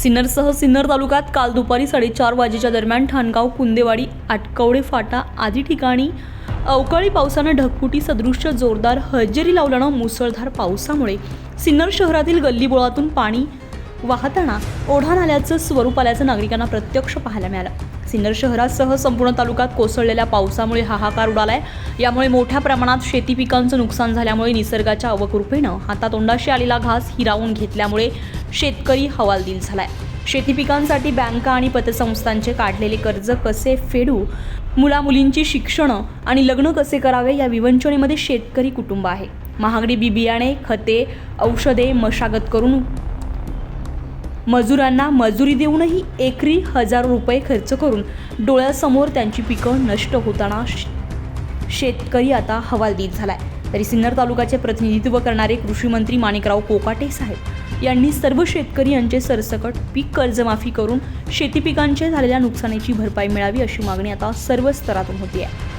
सिन्नरसह सिन्नर तालुक्यात काल दुपारी साडेचार वाजेच्या दरम्यान ठाणगाव कुंदेवाडी आटकवडे फाटा आदी ठिकाणी अवकाळी पावसानं ढगफुटी सदृश्य जोरदार हजेरी लावल्यानं मुसळधार पावसामुळे सिन्नर शहरातील गल्लीबोळातून पाणी वाहताना ओढा नाल्याचं स्वरूप आल्याचं नागरिकांना प्रत्यक्ष पाहायला मिळालं. सिन्नर शहरासह संपूर्ण तालुक्यात कोसळलेल्या पावसामुळे हाहाकार उडालाय. यामुळे मोठ्या प्रमाणात शेती पिकांचं नुकसान झाल्यामुळे निसर्गाच्या अवकृपेनं हातातोंडाशी आलेला घास हिरावून घेतल्यामुळे शेतकरी हवालदिल झालाय. शेती पिकांसाठी बँका आणि पतसंस्थांचे काढलेले कर्ज कसे फेडू मुलामुलींची शिक्षणं आणि लग्न कसे करावे या विवंचनेमध्ये शेतकरी कुटुंब आहे. महागडी बी बियाणे खते औषधे मशागत करून मजुरांना मजुरी देऊनही एकरी हजारो रुपये खर्च करून डोळ्यासमोर त्यांची पिकं नष्ट होताना शेतकरी आता हवालदिल झालाय. तरी सिन्नर तालुक्याचे प्रतिनिधित्व करणारे कृषी मंत्री माणिकराव कोकाटे साहेब यांनी सर्व शेतकरी यांचे सरसकट पीक कर्जमाफी करून शेतीपिकांच्या झालेल्या नुकसानीची भरपाई मिळावी अशी मागणी आता सर्व स्तरातून होती आहे